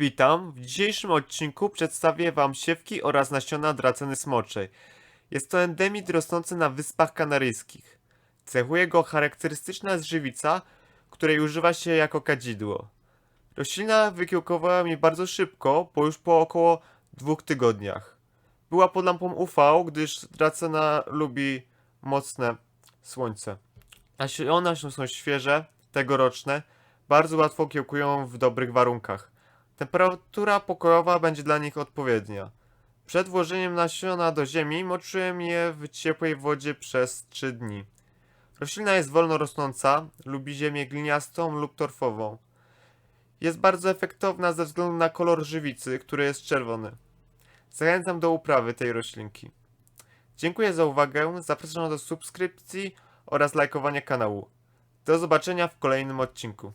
Witam. W dzisiejszym odcinku przedstawię Wam siewki oraz nasiona draceny smoczej. Jest to endemit rosnący na Wyspach Kanaryjskich. Cechuje go charakterystyczna zżywica, której używa się jako kadzidło. Roślina wykiełkowała mi bardzo szybko, bo już po około dwóch tygodniach. Była pod lampą UV, gdyż dracena lubi mocne słońce. Nasiona są świeże, tegoroczne, bardzo łatwo kiełkują w dobrych warunkach. Temperatura pokojowa będzie dla nich odpowiednia. Przed włożeniem nasiona do ziemi moczyłem je w ciepłej wodzie przez 3 dni. Roślina jest wolno rosnąca, lubi ziemię gliniastą lub torfową. Jest bardzo efektowna ze względu na kolor żywicy, który jest czerwony. Zachęcam do uprawy tej roślinki. Dziękuję za uwagę, zapraszam do subskrypcji oraz lajkowania kanału. Do zobaczenia w kolejnym odcinku.